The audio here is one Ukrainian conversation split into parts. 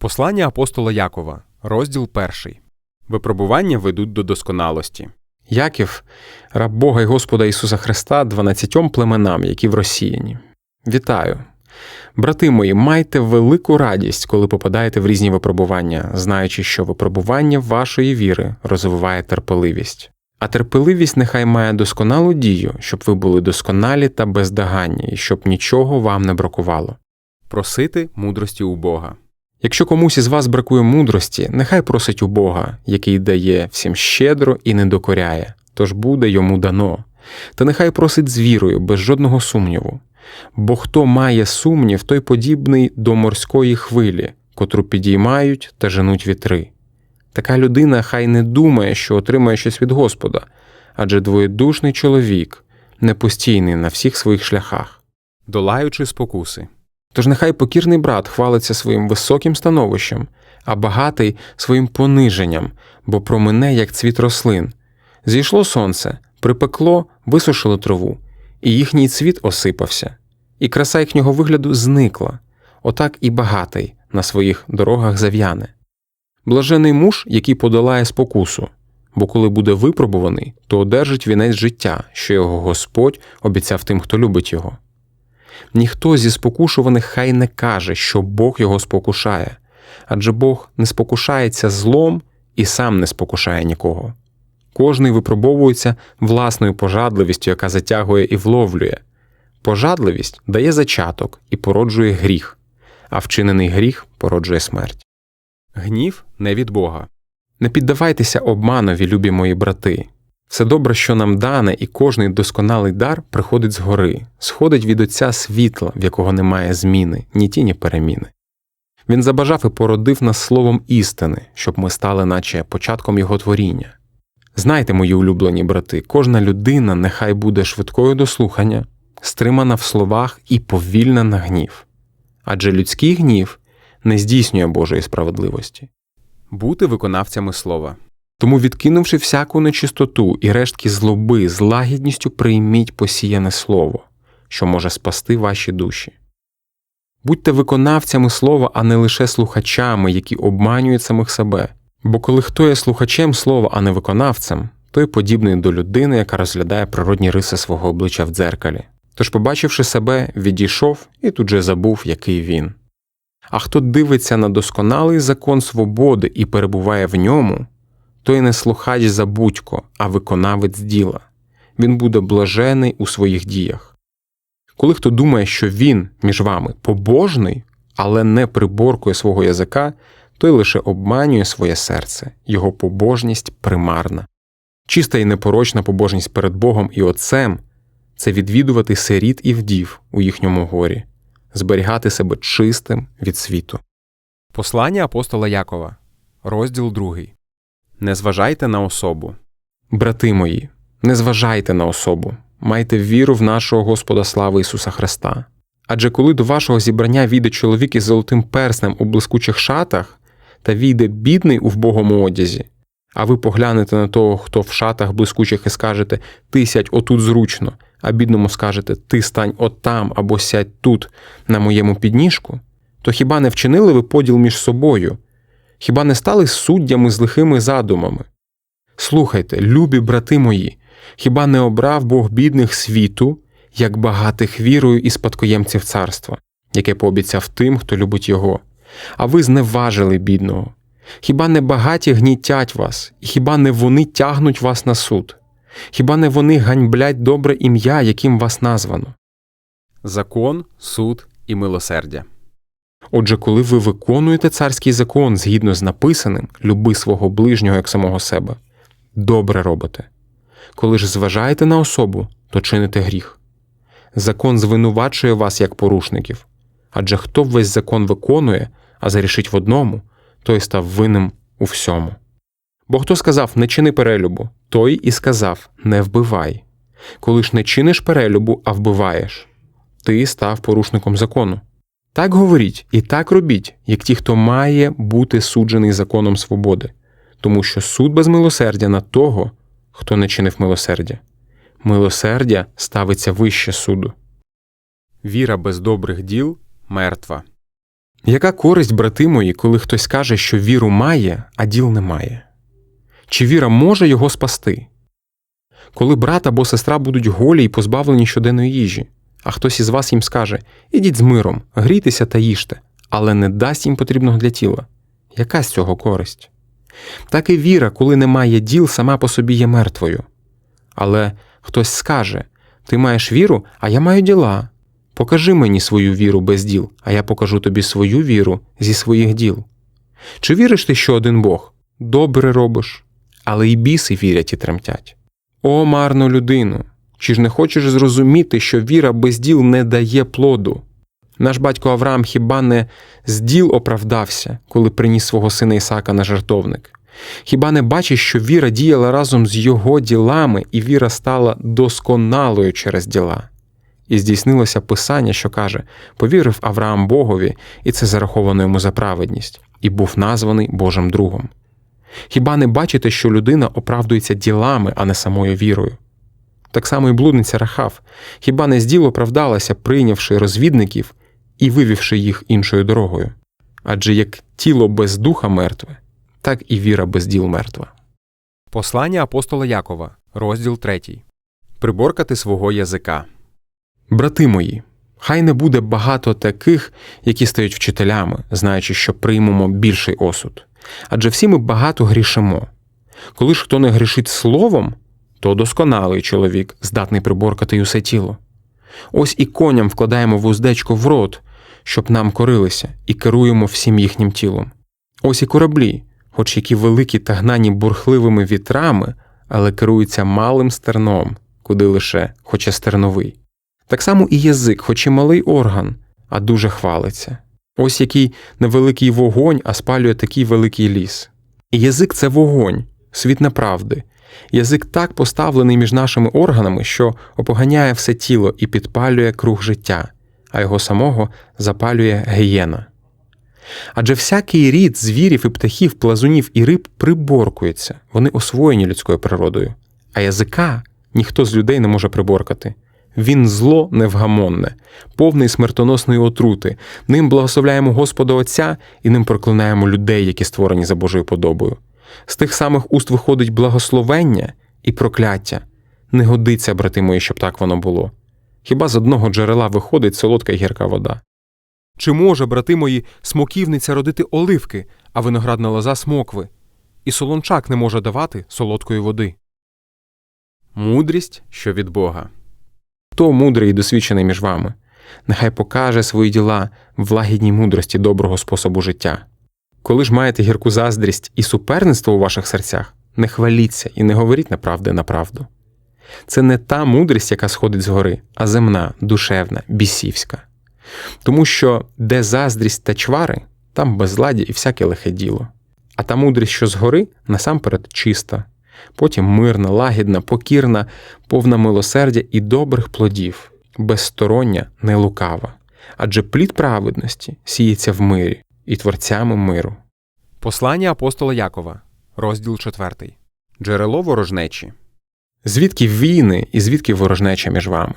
Послання апостола Якова, розділ 1. Випробування ведуть до досконалості. Яків, раб Бога і Господа Ісуса Христа, дванадцятьом племенам, які в розсіяні. Вітаю! Брати мої, майте велику радість, коли попадаєте в різні випробування, знаючи, що випробування вашої віри розвиває терпеливість. А терпеливість нехай має досконалу дію, щоб ви були досконалі та бездоганні, і щоб нічого вам не бракувало. Просити мудрості у Бога. Якщо комусь із вас бракує мудрості, нехай просить у Бога, який дає всім щедро і не докоряє, тож буде йому дано. Та нехай просить з вірою, без жодного сумніву. Бо хто має сумнів, той подібний до морської хвилі, котру підіймають та женуть вітри. Така людина хай не думає, що отримає щось від Господа, адже двоєдушний чоловік непостійний на всіх своїх шляхах. Долаючи спокуси. Тож нехай покірний брат хвалиться своїм високим становищем, а багатий своїм пониженням, бо промине, як цвіт рослин. Зійшло сонце, припекло, висушило траву, і їхній цвіт осипався, і краса їхнього вигляду зникла, отак і багатий на своїх дорогах зав'яне. Блажений муж, який подолає спокусу, бо коли буде випробуваний, то одержить вінець життя, що його Господь обіцяв тим, хто любить його. Ніхто зі спокушуваних хай не каже, що Бог його спокушає, адже Бог не спокушається злом і сам не спокушає нікого. Кожний випробовується власною пожадливістю, яка затягує і вловлює. Пожадливість дає зачаток і породжує гріх, а вчинений гріх породжує смерть. Гнів не від Бога. Не піддавайтеся обманові, любі мої брати. Все добре, що нам дане, і кожний досконалий дар приходить згори, сходить від Отця світла, в якого немає зміни, ні тіні переміни. Він забажав і породив нас словом істини, щоб ми стали, наче початком його творіння. Знайте, мої улюблені брати, кожна людина нехай буде швидкою до слухання, стримана в словах і повільна на гнів. Адже людський гнів не здійснює Божої справедливості. Бути виконавцями слова. Тому, відкинувши всяку нечистоту і рештки злоби, з лагідністю прийміть посіяне слово, що може спасти ваші душі. Будьте виконавцями слова, а не лише слухачами, які обманюють самих себе. Бо коли хто є слухачем слова, а не виконавцем, той подібний до людини, яка розглядає природні риси свого обличчя в дзеркалі. Тож, побачивши себе, відійшов і тут же забув, який він. А хто дивиться на досконалий закон свободи і перебуває в ньому, той не слухач забудько, а виконавець діла. Він буде блажений у своїх діях. Коли хто думає, що він між вами побожний, але не приборкує свого язика, той лише обманює своє серце, його побожність примарна. Чиста і непорочна побожність перед Богом і Отцем це відвідувати сиріт і вдів у їхньому горі, зберігати себе чистим від світу. Послання апостола Якова, розділ 2. Не зважайте на особу. Брати мої, не зважайте на особу, майте віру в нашого Господа слави Ісуса Христа. Адже коли до вашого зібрання війде чоловік із золотим перснем у блискучих шатах та війде бідний у вбогому одязі, а ви поглянете на того, хто в шатах блискучих, і скажете Ти сядь отут зручно, а бідному скажете Ти стань отам або сядь тут, на моєму підніжку, то хіба не вчинили ви поділ між собою? Хіба не стали суддями з лихими задумами? Слухайте, любі брати мої, хіба не обрав Бог бідних світу, як багатих вірою і спадкоємців царства, яке пообіцяв тим, хто любить його, а ви зневажили бідного. Хіба не багаті гнітять вас, і хіба не вони тягнуть вас на суд? Хіба не вони ганьблять добре ім'я, яким вас названо? Закон, суд і милосердя. Отже, коли ви виконуєте царський закон згідно з написаним, люби свого ближнього як самого себе, добре робите. Коли ж зважаєте на особу, то чините гріх. Закон звинувачує вас як порушників, адже хто весь закон виконує, а зарішить в одному, той став винним у всьому. Бо хто сказав не чини перелюбу, той і сказав не вбивай. Коли ж не чиниш перелюбу, а вбиваєш, ти став порушником закону. Так говоріть і так робіть, як ті, хто має бути суджений законом свободи, тому що суд без милосердя на того, хто не чинив милосердя. Милосердя ставиться вище суду. Віра без добрих діл мертва. Яка користь, брати мої, коли хтось каже, що віру має, а діл немає? Чи віра може його спасти? Коли брат або сестра будуть голі і позбавлені щоденної їжі, а хтось із вас їм скаже Ідіть з миром, грійтеся та їжте, але не дасть їм потрібного для тіла. Яка з цього користь? Так і віра, коли немає діл, сама по собі є мертвою. Але хтось скаже Ти маєш віру, а я маю діла. Покажи мені свою віру без діл, а я покажу тобі свою віру зі своїх діл. Чи віриш ти, що один Бог? Добре робиш, але і біси вірять і тремтять. О, марну людину! Чи ж не хочеш зрозуміти, що віра без діл не дає плоду? Наш батько Авраам хіба не з діл оправдався, коли приніс свого сина Ісака на жертовник? Хіба не бачиш, що віра діяла разом з його ділами, і віра стала досконалою через діла? І здійснилося писання, що каже: повірив Авраам Богові, і це зараховано йому за праведність, і був названий Божим другом. Хіба не бачите, що людина оправдується ділами, а не самою вірою? Так само і блудниця Рахав, хіба не з діл оправдалася, прийнявши розвідників і вивівши їх іншою дорогою? Адже як тіло без духа мертве, так і віра без діл мертва. Послання апостола Якова, розділ 3. Приборкати свого язика. Брати мої, хай не буде багато таких, які стають вчителями, знаючи, що приймемо більший осуд. Адже всі ми багато грішимо. Коли ж хто не грішить словом, то досконалий чоловік, здатний приборкати й усе тіло. Ось і коням вкладаємо вуздечко в рот, щоб нам корилися, і керуємо всім їхнім тілом. Ось і кораблі, хоч які великі та гнані бурхливими вітрами, але керуються малим стерном, куди лише хоче стерновий. Так само і язик, хоч і малий орган, а дуже хвалиться. Ось який невеликий вогонь, а спалює такий великий ліс. І язик це вогонь, світ неправди. Язик так поставлений між нашими органами, що опоганяє все тіло і підпалює круг життя, а його самого запалює гієна. Адже всякий рід звірів і птахів, плазунів і риб приборкується, вони освоєні людською природою, а язика ніхто з людей не може приборкати. Він зло невгамонне, повний смертоносної отрути. Ним благословляємо Господа Отця і ним проклинаємо людей, які створені за Божою подобою. З тих самих уст виходить благословення і прокляття. Не годиться, брати мої, щоб так воно було. Хіба з одного джерела виходить солодка й гірка вода? Чи може, брати мої, смоківниця родити оливки, а виноградна лоза смокви? І солончак не може давати солодкої води. Мудрість, що від Бога. Хто мудрий і досвідчений між вами? Нехай покаже свої діла в лагідній мудрості доброго способу життя. Коли ж маєте гірку заздрість і суперництво у ваших серцях, не хваліться і не говоріть неправди на правду. Це не та мудрість, яка сходить згори, а земна, душевна, бісівська. Тому що де заздрість та чвари, там безладі і всяке лихе діло. А та мудрість, що згори, насамперед чиста, потім мирна, лагідна, покірна, повна милосердя і добрих плодів, безстороння, не лукава. Адже плід праведності сіється в мирі і творцями миру. Послання апостола Якова, розділ 4. Джерело ворожнечі. Звідки війни і звідки ворожнеча між вами?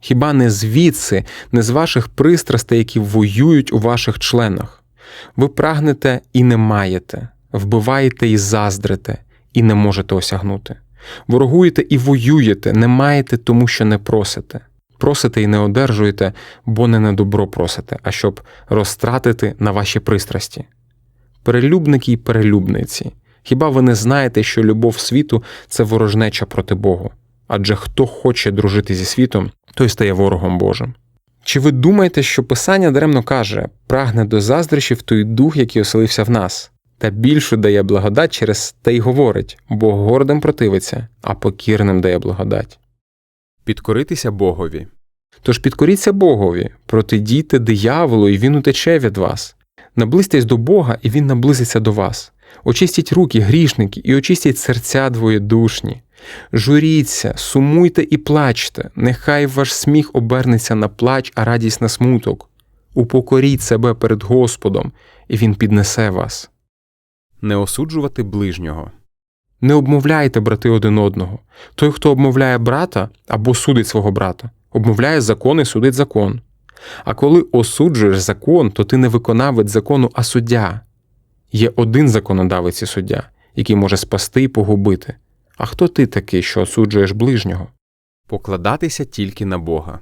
Хіба не звідси, не з ваших пристрастей, які воюють у ваших членах? Ви прагнете і не маєте, вбиваєте і заздрите, і не можете осягнути. Ворогуєте і воюєте, не маєте, тому що не просите. Просите і не одержуєте, бо не на добро просите, а щоб розтратити на ваші пристрасті. Перелюбники й перелюбниці. Хіба ви не знаєте, що любов світу це ворожнеча проти Богу? Адже хто хоче дружити зі світом, той стає ворогом Божим. Чи ви думаєте, що Писання даремно каже прагне до заздрощів той дух, який оселився в нас, та більшу дає благодать через те й говорить, бо гордим противиться, а покірним дає благодать. Підкоритися Богові. Тож підкоріться Богові, протидійте дияволу, і він утече від вас. Наблизьтесь до Бога, і він наблизиться до вас. Очистіть руки, грішники, і очистіть серця двоєдушні. Журіться, сумуйте і плачте, нехай ваш сміх обернеться на плач, а радість на смуток. Упокоріть себе перед Господом, і Він піднесе вас. Не осуджувати ближнього. Не обмовляйте, брати, один одного. Той, хто обмовляє брата або судить свого брата, обмовляє закон і судить закон. А коли осуджуєш закон, то ти не виконавець закону, а суддя. Є один законодавець і суддя, який може спасти і погубити. А хто ти такий, що осуджуєш ближнього? Покладатися тільки на Бога.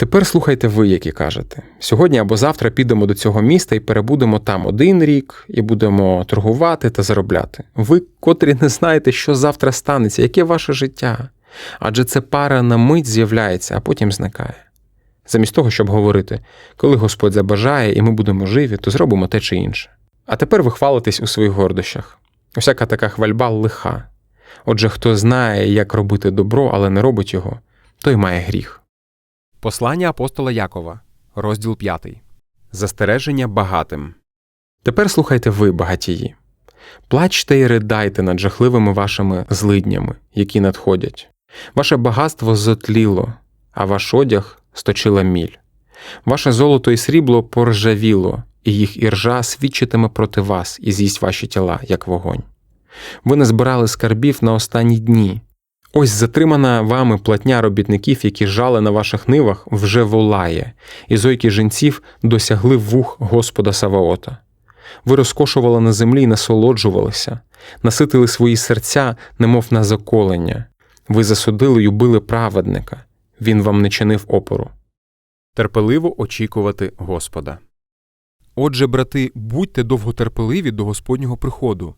Тепер слухайте ви, які кажете. Сьогодні або завтра підемо до цього міста і перебудемо там один рік, і будемо торгувати та заробляти. Ви, котрі не знаєте, що завтра станеться, яке ваше життя. Адже це пара на мить з'являється, а потім зникає. Замість того, щоб говорити, коли Господь забажає і ми будемо живі, то зробимо те чи інше. А тепер ви хвалитесь у своїх гордощах. Усяка така хвальба лиха. Отже, хто знає, як робити добро, але не робить його, той має гріх. Послання апостола Якова, розділ 5. Застереження багатим. Тепер слухайте ви, багатії. Плачте і ридайте над жахливими вашими злиднями, які надходять. Ваше багатство зотліло, а ваш одяг сточила міль. Ваше золото і срібло поржавіло, і їх іржа свідчитиме проти вас і з'їсть ваші тіла, як вогонь. Ви не збирали скарбів на останні дні. Ось затримана вами платня робітників, які жали на ваших нивах, вже волає, і зойки жінців досягли вух Господа Саваота. Ви розкошували на землі і насолоджувалися, наситили свої серця, немов на заколення. Ви засудили й убили праведника, він вам не чинив опору. Терпеливо очікувати Господа. Отже, брати, будьте довготерпеливі до Господнього приходу.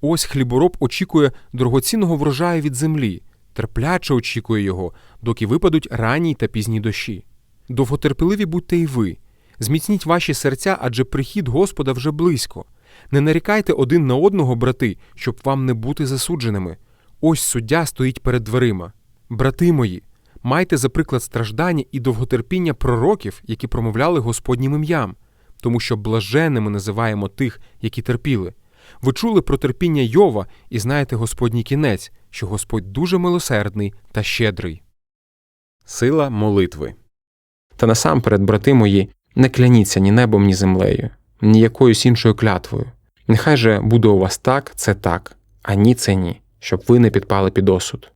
Ось хлібороб очікує дорогоцінного врожаю від землі, терпляче очікує його, доки випадуть ранні та пізні дощі. Довготерпеливі будьте і ви. Зміцніть ваші серця, адже прихід Господа вже близько. Не нарікайте один на одного, брати, щоб вам не бути засудженими. Ось суддя стоїть перед дверима. Брати мої, майте за приклад страждання і довготерпіння пророків, які промовляли Господнім ім'ям, тому що блаженними називаємо тих, які терпіли. Ви чули про терпіння Йова і знаєте Господній кінець, що Господь дуже милосердний та щедрий. Сила молитви. Та насамперед, брати мої, не кляніться ні небом, ні землею, ні якоюсь іншою клятвою. Нехай же буде у вас так, це так, а ні, це ні, щоб ви не підпали під осуд.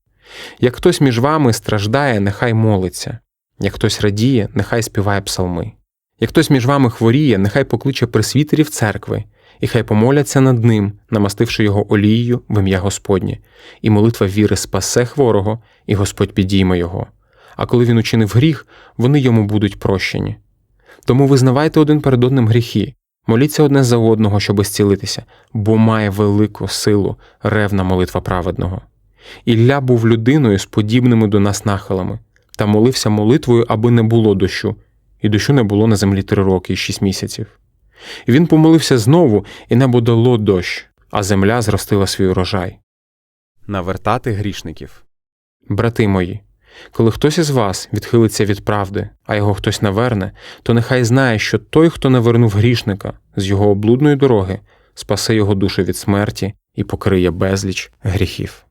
Як хтось між вами страждає, нехай молиться, як хтось радіє, нехай співає псалми. Як хтось між вами хворіє, нехай покличе пресвітерів церкви, і хай помоляться над ним, намастивши його олією в ім'я Господнє, і молитва віри спасе хворого, і Господь підійме його. А коли він учинив гріх, вони йому будуть прощені. Тому визнавайте один перед одним гріхи, моліться одне за одного, щоб зцілитися, бо має велику силу ревна молитва праведного. Ілля був людиною з подібними до нас нахилами, та молився молитвою, аби не було дощу, і дощу не було на землі три роки і шість місяців. Він помолився знову, і небо дало дощ, а земля зростила свій урожай. Навертати грішників. Брати мої, коли хтось із вас відхилиться від правди, а його хтось наверне, то нехай знає, що той, хто навернув грішника з його облудної дороги, спасе його душу від смерті і покриє безліч гріхів.